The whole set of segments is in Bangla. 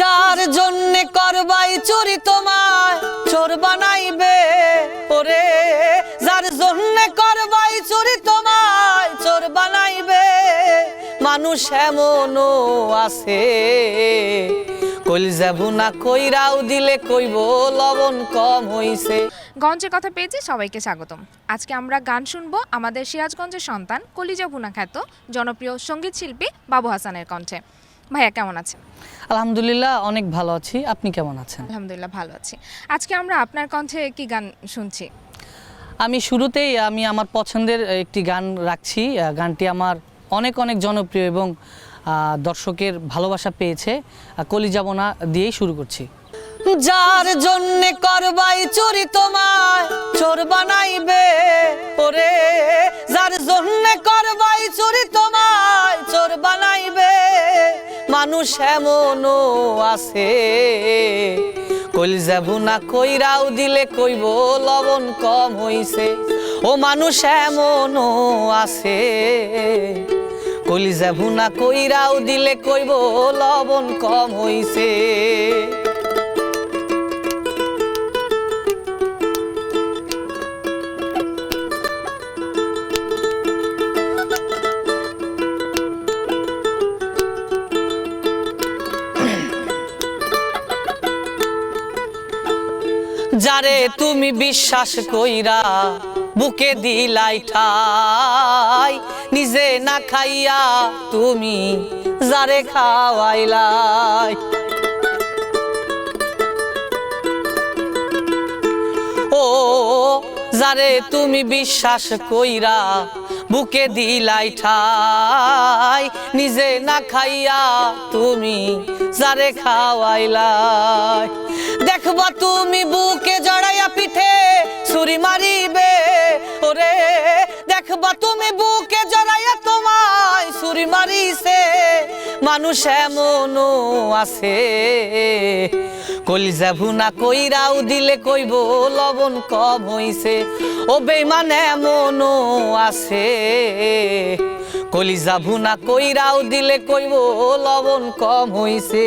যার জন্য করবাই চুরি তোমায়, চোর বানাইবে ওরে। যার জন্য করবাই চুরি তোমায়, চোর বানাইবে। মানুষ এমনও আছে। কইল যাব না, কইরাও দিলে কইব, লবণ কম হইছে। গঞ্জের কথা পেয়েছি, সবাইকে স্বাগতম। আজকে আমরা গান শুনব আমাদের সিরাজগঞ্জের সন্তান কলিজা ভুনা খ্যাত জনপ্রিয় সংগীত শিল্পী বাবু হাসানের কণ্ঠে। ভাইয়া কেমন আছেন? আলহামদুলিল্লাহ অনেক ভালো আছি। আপনি কেমন আছেন? আলহামদুলিল্লাহ ভালো আছি। আজকে আমরা আপনার কণ্ঠে কি গান শুনছি। আমি শুরুতেই আমি আমার পছন্দের একটি গান রাখছি। গানটি আমার অনেক অনেক জনপ্রিয় এবং দর্শকের ভালোবাসা পেয়েছে। আহ, কলিজাবনা দিয়েই শুরু করছি। যার জন্য করবাই চুরি তোমায় চোর বানাইবে ওরে। যার জন্য করবাই মানুষ এমনও আছে। কইল যাব না, কইরাও দিলে কইব, লবণ কম হইছে। ও মানুষ এমনও আছে। কইল যাব না, কইরাও দিলে কইব, লবণ কম হইছে। যারে তুমি বিশ্বাস কইরা বুকে দিলাই ঠাই, নিজে না খাইয়া তুমি যারে খাওয়াইলাই। ও, যারে তুমি বিশ্বাস কইরা বুকে দিলাই ঠাই, নিজে না খাইয়া তুমি যারে খাওয়াইলাই। দেখবা তুমি বুকে জড়াইয়া পিঠে ছুরি মারিবে। ওরে, দেখবা তুমি বুকে জড়াইয়া তোমায় ছুরি মারিছে। মানুষ এমনও আছে। কলিজা ভুনা কইরাও দিলে কইব, লবণ কম হইছে। ও বেমান এমনও আছে। কলিজা ভুনা কইরাও দিলে কইব, লবণ কম হইছে।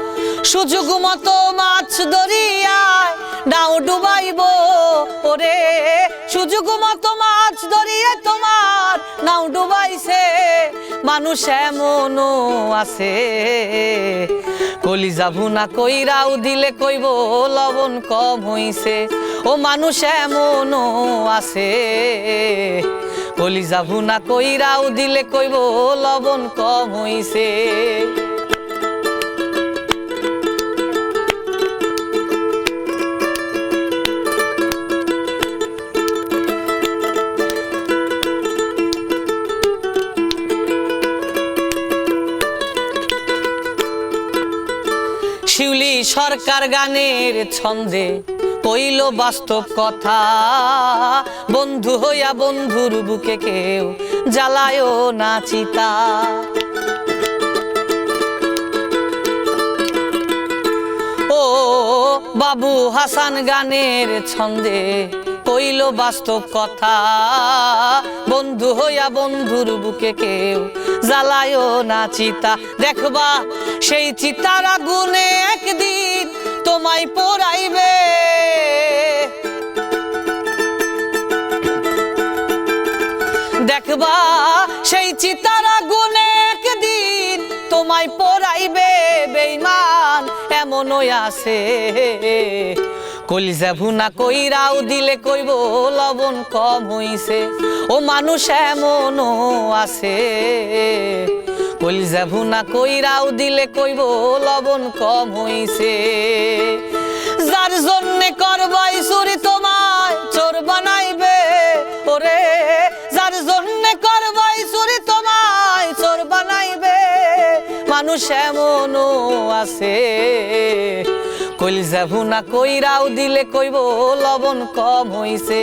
সুযোগ মতো মাছ দরিয়ায় ডাউ ডুবাইব ওরে। সুযোগ মতো মাছ ধরিয়ে তোমার, নাও ডুবাইছে। মানুষ এমনও আছে। কলিজা ভুনা কইরাও দিলে কইব, লবণ কম হইছে। ও মানুষ এমনও আছে। কলিজা ভুনা কইরাও দিলে কইব, লবণ কম হইছে। সরকার গানের ছন্দে কইল বাস্তব কথা। বন্ধু হইয়া বন্ধুর বুকে কেউ জ্বালায় না চিতা। ও বাবু হাসান গানের ছন্দে কইল বাস্তব কথা। বন্ধু হইয়া বন্ধুর বুকে কেউ জ্বালায় না চিতা। দেখবা সেই চিতার আগুনে একদিন তোমায় পোড়াইবে। দেখবা সেই চিতার আগুনে একদিন তোমায় পোড়াইবে বেইমান এমনই আছে। কলিজা ভুনা কইরাও দিলে কইব, লবণ কম হইছে। ও মানুষ এমনও আছে। কলিজা ভুনা কইরাও দিলে কইব, লবণ কম হইছে। যার জন্যে করবাই চুরি তোমায়, চোর বানাইবে ওরে। যার জন্যে করবাই চুরি তোমায়, চোর বানাইবে। মানুষ এমনও আছে। কলিজা ভুনা কইরাও দিলে কইব, লবণ কম হইছে।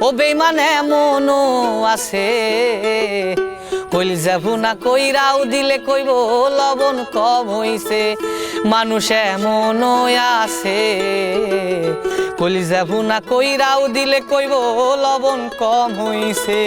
ও বেমান এমনও আছে। কলিজা ভুনা কইরাও দিলে কইব, লবণ কম হইছে, মানুষ এমন আছে। কলিজা ভুনা কইরাও দিলে কইব, লবণ কম হইছে।